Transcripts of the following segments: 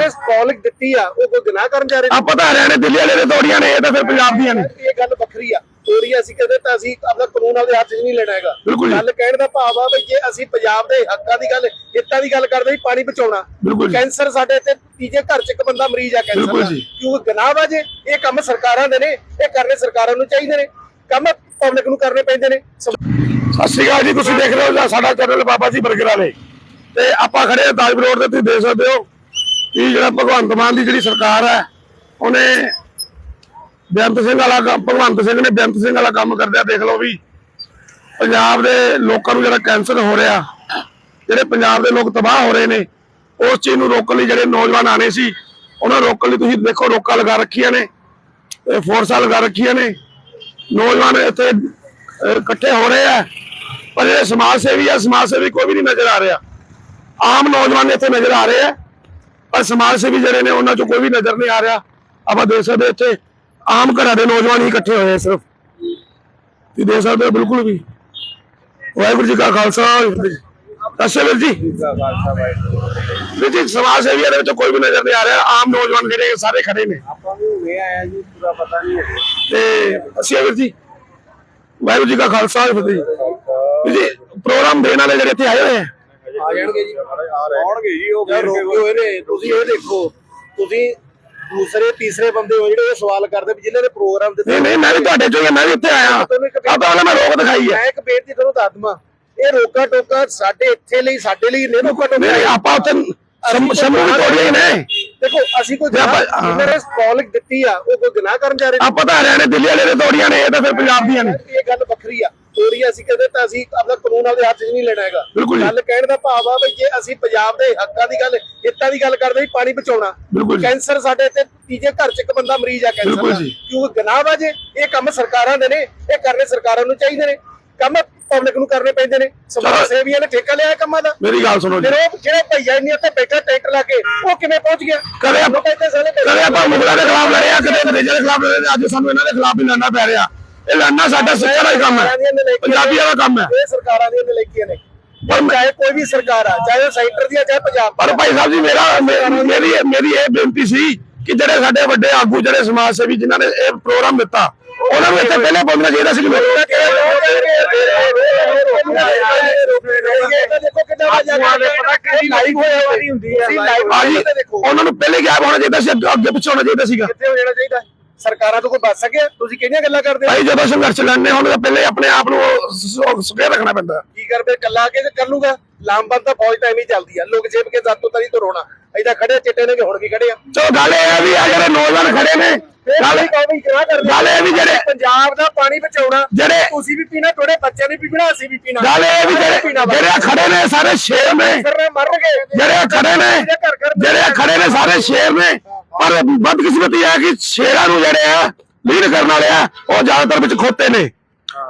ਨੇ ਕਾਲ ਦਿੱਤੀ ਆ ਉਹ ਕੋਈ ਗੁਨਾਹ ਕਰਨ ਜਾ ਰਹੇ ਆਪਾਂ ਤਾਂ ਹਰਿਆਣੇ ਦਿੱਲੀ ਵਾਲੇ ਦੇ ਤੋੜੀਆਂ ਨੇ ਇਹ ਤਾਂ ਫਿਰ ਪੰਜਾਬ ਦੀਆਂ ਨੇ। ਇਹ ਗੱਲ ਵੱਖਰੀ ਆ। ਤੋਰੀ ਅਸੀਂ ਕਹਿੰਦੇ ਤਾਂ ਅਸੀਂ ਆਪਣਾ ਕਾਨੂੰਨ ਆਪਦੇ ਹੱਥ 'ਚ ਨਹੀਂ ਲੈਣਾ ਹੈਗਾ। ਗੱਲ ਕਹਿਣ ਦਾ ਭਾਵ ਆ ਵੀ ਜੇ ਅਸੀਂ ਪੰਜਾਬ ਦੇ ਹੱਕਾਂ ਦੀ ਗੱਲ ਹਿੱਤਾਂ ਦੀ ਗੱਲ ਕਰਦੇ ਵੀ ਪਾਣੀ ਬਚਾਉਣਾ। ਕੈਂਸਰ ਸਾਡੇ ਇੱਥੇ ਤੀਜੇ ਘਰ 'ਚ ਇੱਕ ਬੰਦਾ ਮਰੀਜ਼ ਆ ਕੈਂਸਰ ਦਾ। ਕਿਉਂ ਗੁਨਾਹ ਵਾ ਜੇ? ਇਹ ਕੰਮ ਸਰਕਾਰਾਂ ਦੇ ਨੇ ਇਹ ਕਰਨੇ ਸਰਕਾਰਾਂ ਨੂੰ ਚਾਹੀਦੇ ਨੇ। ਕੰਮ ਪਬਲਿਕ ਨੂੰ ਕਰਨੇ ਪੈਂਦੇ ਨੇ। ਸਤਿ ਸ਼੍ਰੀ ਅਕਾਲ ਜੀ ਤੁਸੀਂ ਦੇਖ ਰਹੇ ਹੋ ਸਾਡਾ ਚੈਨਲ ਬਾਬਾ ਜੀ ਬਰਗਰ ਵਾਲੇ ਤੇ ਆਪਾਂ ਖੜੇ ਹਾਂ ਤਾਜਪੁਰ ਰੋਡ ਤੇ ਤੁਸੀਂ ਦੇਖ ਸਕਦੇ ਹੋ। ਕਿ ਜਿਹੜਾ ਭਗਵੰਤ ਮਾਨ ਦੀ ਜਿਹੜੀ ਸਰਕਾਰ ਹੈ, ਉਹਨੇ ਬੇਅੰਤ ਸਿੰਘ ਵਾਲਾ ਕੰਮ- ਭਗਵੰਤ ਸਿੰਘ ਨੇ ਬੇਅੰਤ ਸਿੰਘ ਵਾਲਾ ਕੰਮ ਕਰਦਿਆ ਦੇਖ ਲਓ ਵੀ ਪੰਜਾਬ ਦੇ ਲੋਕਾਂ ਨੂੰ ਜਿਹੜਾ ਕੈਂਸਰ ਹੋ ਰਿਹਾ, ਜਿਹੜੇ ਪੰਜਾਬ ਦੇ ਲੋਕ ਤਬਾਹ ਹੋ ਰਹੇ ਨੇ, ਉਸ ਚੀਜ਼ ਨੂੰ ਰੋਕਣ ਲਈ ਜਿਹੜੇ ਨੌਜਵਾਨ ਆਣੇ ਸੀ, ਉਹਨਾਂ ਰੋਕਣ ਲਈ ਤੁਸੀਂ ਦੇਖੋ ਰੋਕਾਂ ਲਗਾ ਰੱਖੀਆਂ ਨੇ ਫੋਰਸਾਂ ਲਗਾ ਰੱਖੀਆਂ ਨੇ, ਨੌਜਵਾਨ ਇੱਥੇ ਇਕੱਠੇ ਹੋ ਰਹੇ ਆ, ਪਰ ਜਿਹੜੇ ਸਮਾਜ ਸੇਵੀ ਆ, ਸਮਾਜ ਸੇਵੀ ਕੋਈ ਵੀ ਨਹੀਂ ਨਜ਼ਰ ਆ ਰਿਹਾ। ਆਮ ਨੌਜਵਾਨ ਇੱਥੇ ਨਜ਼ਰ ਆ ਰਹੇ ਆ। ਪਰ ਸਮਾਜ ਸੇਵੀ ਜਿਹੜੇ ਨੇ ਉਹਨਾਂ ਚੋਂ ਕੋਈ ਵੀ ਨਜ਼ਰ ਨਹੀਂ ਆ ਰਿਹਾ। ਆਪਾਂ ਦੇਖ ਸਕਦੇ ਇੱਥੇ ਆਮ ਘਰਾਂ ਦੇ ਨੌਜਵਾਨ ਹੀ ਇਕੱਠੇ ਹੋਏ ਆ ਸਿਰਫ। ਤੁਸੀਂ ਦੇਖ ਸਕਦੇ ਹੋ ਬਿਲਕੁਲ ਵੀ। ਵਾਹਿਗੁਰੂ ਜੀ ਕਾ ਖਾਲਸਾ ਦੱਸੋ ਵੀਰ ਜੀ। ਵੀਰ ਜੀ ਸਮਾਜ ਸੇਵੀਆਂ ਦੇ ਵਿੱਚ ਕੋਈ ਵੀ ਨਜ਼ਰ ਨਹੀਂ ਆ ਰਿਹਾ। ਆਮ ਨੌਜਵਾਨ ਜਿਹੜੇ ਸਾਰੇ ਖੜੇ ਨੇ। ਆਪਾਂ ਨੂੰ ਹੁਣੇ ਆਇਆ ਜੀ ਪੂਰਾ ਪਤਾ ਨਹੀਂ ਤੇ ਅਸੀਂ ਵੀਰ ਜੀ ਵਾਹਿਗੁਰੂ ਜੀ ਕਾ ਖਾਲਸਾ ਫਤਿਹ। ਜੀ ਪ੍ਰੋਗਰਾਮ ਦੇਣ ਵਾਲੇ ਜਿਹੜੇ ਇੱਥੇ ਆਏ ਹੋਏ ਆ ਆ ਜਾਣਗੇ ਜੀ। ਆਉਣਗੇ ਜੀ ਉਹ ਯਾਰ ਰੋਕੇ ਹੋਏ ਨੇ ਤੁਸੀਂ ਇਹ ਦੇਖੋ ਤੁਸੀਂ ਦੂਸਰੇ ਤੀਸਰੇ ਬੰਦੇ ਹੋ ਜਿਹੜੇ ਇਹ ਸਵਾਲ ਕਰਦੇ ਵੀ ਜਿਨ੍ਹਾਂ ਨੇ ਪ੍ਰੋਗਰਾਮ ਦਿੱਤੇ ਨਹੀਂ ਨਹੀਂ ਮੈਂ ਵੀ ਤੁਹਾਡੇ ਚੋਂ ਹੀ ਆ, ਮੈਂ ਵੀ ਇੱਥੇ ਆਇਆ। ਆ ਤਾਂ ਮੈਂ ਰੋਕ ਦਿਖਾਈ ਹੈ ਮੈਂ ਇੱਕ ਬੇਨਤੀ ਤੁਹਾਨੂੰ ਦੱਸ ਦਵਾਂ ਇਹ ਰੋਕਾ ਟੋਕਾ ਸਾਡੇ ਇੱਥੇ ਲਈ ਸਾਡੇ ਲਈ ਨਹੀਂ ਰੋਕਾ ਟੋਕਾ ਨਹੀਂ ਆਪਾਂ ਉੱਥੇ ਸਮ- ਸਮੂਹ ਵੀ ਤੋੜੀਆਂ ਨੇ। ਦੇਖੋ ਅਸੀਂ ਕੋਈ ਜੇ ਆਪਾਂ- ਗੁਨਾਹ ਹਾਂ। ਜਿਨ੍ਹਾਂ ਨੇ ਕਾਲ ਦਿੱਤੀ ਆ ਉਹ ਕੋਈ ਗੁਨਾਹ ਕਰਨ ਜਾ ਰਹੇ ਆਪਾਂ ਤਾਂ ਹਰਿਆਣੇ ਦਿੱਲੀ ਵਾਲੇ ਦੇ ਤੋੜੀਆਂ ਨੇ ਇਹ ਤਾਂ ਫਿਰ ਪੰਜਾਬ ਦੀਆਂ ਨੇ ਨੇ। ਇਹ ਗੱਲ ਵੱਖਰੀ ਆ। ਤੋਰੀ ਅਸੀਂ ਕਹਿੰਦੇ ਤਾਂ ਅਸੀਂ ਆਪਣਾ ਕਾਨੂੰਨ ਆਪਦੇ ਹੱਥ 'ਚ ਨਹੀਂ ਲੈਣਾ ਹੈਗਾ। ਗੱਲ ਕਹਿਣ ਦਾ ਭਾਵ ਆ ਵੀ ਜੇ ਅਸੀਂ ਪੰਜਾਬ ਦੇ ਹੱਕਾਂ ਦੀ ਗੱਲ ਹਿੱਤਾਂ ਦੀ ਗੱਲ ਕਰਦੇ ਵੀ ਪਾਣੀ ਬਚਾਉਣਾ। ਕੈਂਸਰ ਸਾਡੇ ਇੱਥੇ ਤੀਜੇ ਘਰ 'ਚ ਇੱਕ ਬੰਦਾ ਮਰੀਜ਼ ਆ ਕੈਂਸਰ ਦਾ। ਜੀ। ਕਿਉਂ ਗੁਨਾਹ ਵਾ ਜੇ? ਇਹ ਕੰਮ ਸਰਕਾਰਾਂ ਦੇ ਨੇ ਇਹ ਕਰਨੇ ਸਰਕਾਰਾਂ ਨੂੰ ਚਾਹੀਦੇ ਨੇ। ਕੰਮ ਪਬਲਿਕ ਨੂੰ ਕਰਨੇ ਪੈਂਦੇ ਨੇ। ਸਮਾਜ। ਸੇਵੀਆਂ ਨੇ ਠੇਕਾ ਲਿਆ ਕੰਮਾਂ ਦਾ। ਮੇਰੀ ਗੱਲ ਸੁਣੋ ਜੀ। ਫਿਰ ਉਹ ਜਿਹੜੇ ਭਈਆ ਇੰਨੀ ਉੱਤੇ ਬੈਠਾ ਟੈਂਟ ਲਾ ਕੇ ਉਹ ਕਿਵੇਂ ਪਹੁੰਚ ਗਿਆ? ਕਦੇ ਆਪਾਂ- ਕਦੇ ਆਪਾਂ ਮੁਗਲਾਂ ਦੇ ਖਿਲਾਫ ਲੜੇ ਆ ਕਦੇ ਅੰਗਰੇਜ਼ਾਂ ਦੇ ਖਿਲਾਫ ਲੜੇ ਆ, ਅੱਜ ਸਾਨੂੰ ਇਹਨਾਂ ਦੇ ਖਿਲਾਫ ਵੀ ਲੜਨਾ ਪੈ ਰਿਹਾ। ਇਹ ਲੜਨਾ ਸਾਡਾ ਸਿੱਖਾਂ ਦਾ ਹੀ ਕੰਮ ਹੈ ਪੰਜਾਬੀਆਂ ਦਾ ਕੰਮ ਹੈ ਇਹ ਸਰਕਾਰਾਂ ਦੀਆਂ ਨਲਾਇਕੀਆਂ ਨੇ ਪਰ ਚਾਹੇ ਕੋਈ ਵੀ ਸਰਕਾਰ ਆ ਚਾਹੇ ਉਹ ਸੈਂਟਰ ਦੀ ਆ ਚਾਹੇ ਪੰਜਾਬ ਪਰ ਭਾਈ ਸਾਹਿਬ ਜੀ ਮੇਰਾ ਮੇਰੀ ਮੇਰੀ ਇਹ ਬੇਨਤੀ ਸੀ ਕਿ ਜਿਹੜੇ ਸਾਡੇ ਵੱਡੇ ਆਗੂ ਜਿਹੜੇ ਸਮਾਜ ਸੇਵੀ ਜਿਨ੍ਹਾਂ ਨੇ ਇਹ ਪ੍ਰੋਗਰਾਮ ਦਿੱਤਾ ਉਹਨਾਂ ਨੂੰ ਇੱਥੇ ਪਹਿਲੇ ਪਹੁੰਚਣਾ ਚਾਹੀਦਾ ਸੀ ਕਿ ਦੇਖੋ ਕਿੰਨਾ ਵਜਾ ਪਤਾ ਕਿਹੜੀ ਲਾਈਵ ਹੋਇਆ ਵਾਲੀ ਹੁੰਦੀ ਹੈ ਭਾਜੀ ਦੇਖੋ ਉਹਨਾਂ ਨੂੰ ਪਹਿਲੇ ਗਾਇਬ ਹੋਣਾ ਚਾਹੀਦਾ ਸੀ ਅੱਗੇ ਪਿੱਛੇ ਹੋਣਾ ਚਾਹੀਦਾ ਸੀਗਾ ਕਿੱਥੇ ਹੋ ਜਾਣਾ ਚਾਹੀਦਾ ਸਰਕਾਰਾਂ ਤੋਂ ਕੋਈ ਬਚ ਸਕਿਆ ਤੁਸੀਂ ਕਿਹੜੀਆਂ ਗੱਲਾਂ ਕਰਦੇ ਹੋ? ਭਾਈ ਜਦੋਂ ਸੰਘਰਸ਼ ਲੜਨੇ ਹੋਣ ਤਾਂ ਪਹਿਲੇ ਆਪਣੇ ਆਪ ਨੂੰ ਸੁਕੇ ਰੱਖਣਾ ਪੈਂਦਾ। ਕੀ ਕਰਦੇ? ਕੱਲਾ ਕੇ ਤੇ ਕਰ ਲੂਗਾ ਲਾਮਬੰਦ ਤਾਂ ਫੌਜ ਤਾਂ ਐਵੇਂ ਹੀ ਚੱਲਦੀ ਆ। ਲੋਕ ਜੇਬ ਕੇ ਜ਼ਾਤੋਂ ਤਰੀ ਤੋਂ ਰੋਣਾ। ਐਦਾਂ ਖੜੇ ਚਿੱਟੇ ਨੇ ਕਿ ਹੁਣ ਵੀ ਖੜੇ ਆ? ਚਲੋ ਗੱਲ ਇਹ ਹੈ ਵੀ ਆ ਜਿਹੜੇ ਨੌਜਵਾਨ ਖੜੇ ਨੇ ਗੱਲ ਵੀ ਕਿਹੜਾ ਕਰਦੇ ਗੱਲ ਇਹ ਵੀ ਜਿਹੜੇ- ਪੰਜਾਬ ਦਾ ਪਾਣੀ ਬਚਾਉਣਾ ਜਿਹੜੇ- ਤੁਸੀਂ ਵੀ ਪੀਣਾ ਤੁਹਾਡੇ ਬੱਚਿਆਂ ਨੇ ਵੀ ਪੀਣਾ ਅਸੀਂ ਵੀ ਪੀਣਾ। ਗੱਲ ਇਹ ਵੀ ਜਿਹੜੇ ਜਿਹੜੇ ਆ ਖੜੇ ਨੇ ਸਾਰੇ ਸ਼ੇਰ ਨੇ। ਮਰਨਗੇ ਜਿਹੜੇ ਆ ਖੜੇ ਨੇ ਜਿਹੜੇ ਆ ਖੜੇ ਨੇ ਸਾਰੇ ਸ਼ੇਰ ਨੇ। ਪਰ ਬਦਕਿਸਮਤੀ ਹੈ ਕਿ ਸ਼ੇਰਾਂ ਨੂੰ ਜਿਹੜੇ ਆ ਲੀਡ ਕਰਨ ਵਾਲੇ ਆ ਉਹ ਜ਼ਿਆਦਾਤਰ ਵਿੱਚ ਖੋਤੇ ਨੇ।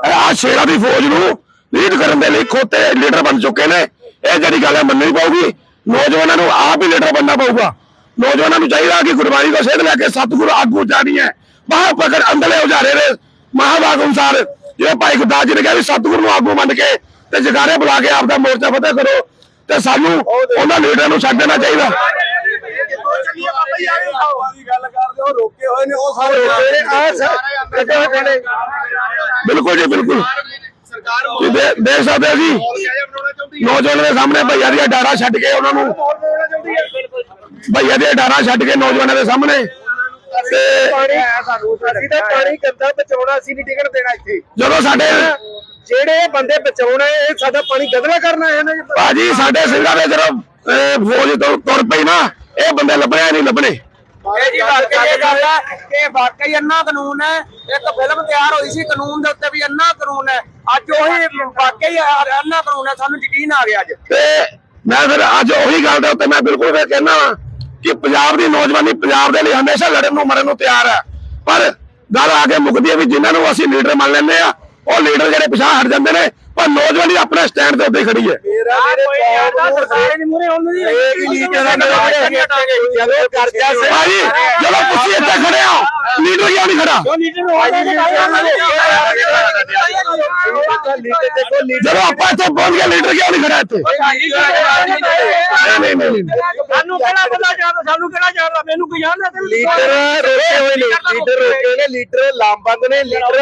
ਆ ਸ਼ੇਰਾਂ ਦੀ ਫੌਜ ਨੂੰ ਲੀਡ ਕਰਨ ਦੇ ਲਈ ਖੋਤੇ ਲੀਡਰ ਬਣ ਚੁੱਕੇ ਨੇ। ਇਹ ਜਿਹੜੀ ਗੱਲ ਹੈ ਮੰਨਣੀ ਪਊਗੀ। ਨੌਜਵਾਨਾਂ ਨੂੰ ਆਪ ਹੀ ਲੀਡਰ ਬਣਨਾ ਪਊਗਾ। ਨੌਜਵਾਨਾਂ ਨੂੰ ਚਾਹੀਦਾ ਕਿ ਗੁਰਬਾਣੀ ਦਾ ਸੇਧ ਲੈ ਕੇ ਸਤਿਗੁਰੂ ਆਗੂ ਜਾਣੀ ਹੈ। ਬਾਹ ਪਕੜ ਅੰਦਲੇ ਉਜਾਰੇ ਨੇ। ਮਹਾਵਾਗ ਅਨੁਸਾਰ ਜਿਵੇਂ ਭਾਈ ਗੁਰਦਾਸ ਜੀ ਨੇ ਕਿਹਾ ਵੀ ਸਤਿਗੁਰੂ ਨੂੰ ਆਗੂ ਮੰਨ ਕੇ ਤੇ ਜਗਾਰੇ ਬੁਲਾ ਕੇ ਆਪਦਾ ਮੋਰਚਾ ਫਤਿਹ ਕਰੋ। ਤੇ ਸਾਨੂੰ ਉਹਨਾਂ ਲੀਡਰਾਂ ਨੂੰ ਛੱਡ ਦੇਣਾ ਚਾਹੀਦਾ। ਹੋਏ ਨੇ ਬਿਲਕੁਲ ਜੀ ਬਿਲਕੁਲ। ਸਰਕਾਰ ਦੇਖ ਸਕਦੇ ਹੋ ਜੀ। ਨੌਜਵਾਨਾਂ ਦੇ ਸਾਹਮਣੇ ਭਈਆ ਦੀਆਂ ਡਾਰਾਂ ਛੱਡ ਕੇ ਉਹਨਾਂ ਨੂੰ ਭਈਆ ਦੀਆਂ ਡਾਰਾਂ ਛੱਡ ਕੇ ਨੌਜਵਾਨਾਂ ਦੇ ਸਾਹਮਣੇ। ਜਦੋਂ ਸਾਡੇ ਜਿਹੜੇ ਬੰਦੇ ਬਚਾਉਣਾ ਇਹ ਸਾਡਾ ਪਾਣੀ ਗਦਲਾ ਕਰਨਾ ਹੈ ਨਾ। ਜੀ ਬਾਜੀ ਸਾਡੇ ਸਿੰਘਾਂ ਦੇ ਜਦੋਂ ਫੌਜ ਤੋਂ ਤੁਰ ਪਈ ਨਾ ਇਹ ਬੰਦੇ ਲੱਭਣੇ ਨਹੀਂ ਲੱਭਣੇ। ਇਹ ਜੀ ਵਾਕਈ ਇਹ ਗੱਲ ਹੈ ਕਿ ਵਾਕਈ ਅੰਨਾ ਕਾਨੂੰਨ ਹੈ ਇੱਕ ਫਿਲਮ ਤਿਆਰ ਹੋਈ ਸੀ ਕਾਨੂੰਨ ਦੇ ਉੱਤੇ ਵੀ ਅੰਨਾ ਕਾਨੂੰਨ ਹੈ ਅੱਜ ਉਹੀ ਵਾਕਈ ਅੰਨਾ ਕਾਨੂੰਨ ਹੈ ਸਾਨੂੰ ਯਕੀਨ ਆ ਗਿਆ ਅੱਜ। ਤੇ ਮੈਂ ਫਿਰ ਅੱਜ ਉਹੀ ਗੱਲ ਦੇ ਉੱਤੇ ਮੈਂ ਬਿਲਕੁਲ ਫਿਰ ਕਹਿਣਾ ਕਿ ਪੰਜਾਬ ਦੀ ਨੌਜਵਾਨੀ ਪੰਜਾਬ ਦੇ ਲਈ ਹਮੇਸ਼ਾ ਲੜਨ ਨੂੰ ਮਰਨ ਨੂੰ ਤਿਆਰ ਹੈ। ਪਰ ਗੱਲ ਆ ਕੇ ਮੁੱਕਦੀ ਹੈ ਵੀ ਜਿਨ੍ਹਾਂ ਨੂੰ ਅਸੀਂ ਲੀਡਰ ਮੰਨ ਲੈਂਦੇ ਆ ਉਹ ਲੀਡਰ ਜਿਹੜੇ ਪਿਛਾਂ ਹਟ ਜਾਂਦੇ ਨੇ ਪਰ ਨੌਜਵਾਨੀ ਆਪਣੇ ਸਟੈਂਡ ਦੇ ਉੱਤੇ ਖੜੀ ਹੈ। ਮੇਰਾ ਜਦੋਂ ਕਰਜ਼ਾ ਸੇ ਭਾਈ ਜਦੋਂ ਤੁਸੀਂ ਇੱਥੇ ਖੜੇ ਹੋ ਲੀਡਰ ਕਿਉਂ ਨਹੀਂ ਖੜਾ। ਲੀਡਰ ਦੇਖੋ ਲੀਡਰ ਜਦੋਂ ਆਪਾਂ ਇੱਥੇ ਪਹੁੰਚ ਗਏ ਲੀਡਰ ਕਿਉਂ ਨਹੀਂ ਖੜਾ ਇੱਥੇ? ਨਹੀਂ ਨਹੀਂ ਨਹੀਂ ਸਾਨੂੰ ਕਿਹੜਾ ਬੰਦਾ ਜਾਣਦਾ ਸਾਨੂੰ ਕਿਹੜਾ ਜਾਣਦਾ ਮੈਨੂੰ ਕੋਈ ਜਾਣਦਾ? ਤੇ ਲੀਡਰ ਰੋਕੇ ਹੋਏ ਨੇ। ਲੀਡਰ ਰੋਕੇ ਨੇ। ਲੀਡਰ ਲਾਮਬੰਦ ਨੇ। ਲੀਡਰ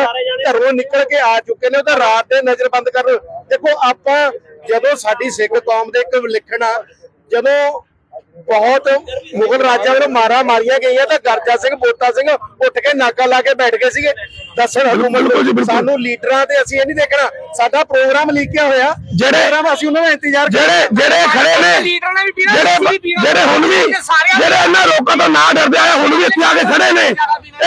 ਘਰੋਂ ਨਿਕਲ ਕੇ ਆ ਚੁੱਕੇ ਨੇ। ਉਹ ਤਾਂ ਰਾਤ ਦੇ ਨਜ਼ਰਬੰਦ ਕਰਨ ਦੇਖੋ ਆਪਾਂ ਜਦੋਂ ਸਾਡੀ ਸਿੱਖ ਕੌਮ ਦੇ ਇੱਕ ਲਿਖਣਾ ਜਦੋਂ ਬਹੁਤ ਮੁਗਲ ਰਾਜਾਂ ਵੱਲੋਂ ਮਾਰਾ ਮਾਰੀਆਂ ਗਈਆਂ ਤਾਂ ਗਰਜਾ ਸਿੰਘ ਬੋਤਾ ਸਿੰਘ ਉੱਠ ਕੇ ਨਾਕਾ ਲਾ ਕੇ ਬੈਠ ਗਏ ਸੀਗੇ। ਦੱਸਣ ਹਕੂਮਤ। ਸਾਨੂੰ ਲੀਡਰਾਂ ਤੇ ਅਸੀਂ ਇਹ ਨਹੀਂ ਦੇਖਣਾ। ਸਾਡਾ ਪ੍ਰੋਗਰਾਮ ਲਿਖਿਆ ਹੋਇਆ। ਜਿਹੜੇ- ਪ੍ਰੋਗਰਾਮ ਅਸੀਂ ਉਹਨਾਂ ਦਾ ਇੰਤਜ਼ਾਰ ਜਿਹੜੇ ਜਿਹੜੇ ਖੜੇ ਨੇ ਲੀਡਰਾਂ ਨੇ ਵੀ ਪੀਣਾ ਜਿਹੜੇ ਅਸੀਂ ਵੀ ਪੀਣਾ। ਜਿਹੜੇ ਹੁਣ ਵੀ ਜਿਹੜੇ ਇਹਨਾਂ ਲੋਕਾਂ ਤੋਂ ਨਾ ਡਰਦੇ ਆਏ ਹੁਣ ਵੀ ਇੱਥੇ ਆ ਕੇ ਖੜੇ ਨੇ।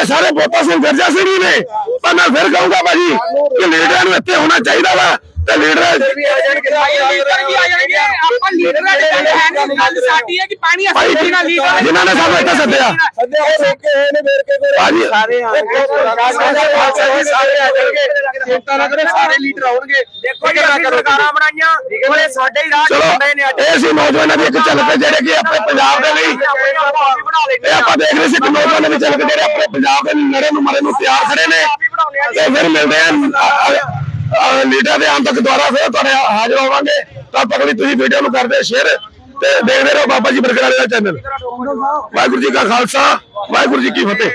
ਇਹ ਸਾਰੇ ਬੋਤਾ ਸਿੰਘ ਗਰਜਾ ਸਿੰਘ ਹੀ ਨੇ। ਪਰ ਮੈਂ ਫਿਰ ਕਹੂੰਗਾ ਭਾਜੀ ਕਿ ਲੀਡਰਾਂ ਨੂੰ ਇੱਥੇ ਹੋਣਾ ਚਾਹੀਦਾ ਵਾ। ਤੇ ਲੀਡਰ ਵੀ ਆ ਜਾਣਗੇ ਲੀਡਰ ਵੀ ਆ ਜਾਣਗੇ। ਆਪਾਂ ਲੀਡਰਾਂ ਦੇ ਗੱਲ ਹੈ ਨਹੀਂ। ਗੱਲ ਸਾਡੀ ਹੈ ਕਿ ਪਾਣੀ ਭਾਈ ਅਸੀਂ ਪੀਣਾ ਲੀਡਰ ਜਿਨ੍ਹਾਂ ਨੇ ਸਾਨੂੰ ਇੱਥੇ ਸੱਦਿਆ। ਸੱਦੇ ਉਹ ਰੋਕੇ ਹੋਏ ਨੇ ਵੇਰ ਕੇ ਭਾਜੀ ਸਾਰੇ ਆਣਗੇ ਸਾਰੇ ਆ ਜਾਣਗੇ। ਚਿੰਤਾ ਨਾ ਕਰੋ ਸਾਰੇ ਲੀਡਰ ਆਉਣਗੇ। ਦੇਖੋ ਜੀ ਅਸੀਂ ਸਰਕਾਰਾਂ ਬਣਾਈਆਂ। ਉਹਨੇ ਸਾਡੇ ਹੀ ਰਾਹ ਚਲੋ ਚੁੰਦੇ ਨੇ ਅੱਜ। ਇਹ ਸੀ ਨੌਜਵਾਨਾਂ ਦੀ ਇੱਕ ਝਲਕ ਜਿਹੜੇ ਕਿ ਆਪਣੇ ਪੰਜਾਬ ਦੇ ਲਈ ਇਹ ਆਪਾਂ ਦੇਖ ਰਹੇ ਸੀ ਕਿ ਨੌਜਵਾਨਾਂ ਦੀ ਝਲਕ ਜਿਹੜੇ ਆਪਣੇ ਪੰਜਾਬ ਦੇ ਨੜੇ ਨੂੰ ਮਰੇ ਨੂੰ ਤਿਆਰ ਖੜੇ ਨੇ। ਤੇ ਫਿਰ ਮਿਲਦੇ ਆ ਲੀਡਰ ਦੇ ਆਉਣ ਤੱਕ ਦੁਬਾਰਾ ਫੇਰ ਤੁਹਾਡੇ ਹਾਜ਼ਰ ਹੋਵਾਂਗੇ। ਤਾਂ ਤੱਕ ਲਈ ਤੁਸੀਂ ਵੀਡੀਓ ਨੂੰ ਕਰਦੇ ਸ਼ੇਅਰ ਤੇ ਦੇਖਦੇ ਰਹੋ ਬਾਬਾ ਜੀ ਬਰਕਰਾਲੇ ਦਾ ਚੈਨਲ ਵਾਹਿਗੁਰੂ ਜੀ ਕਾ ਖਾਲਸਾ, ਵਾਹਿਗੁਰੂ ਜੀ ਕੀ ਫਤਿਹ।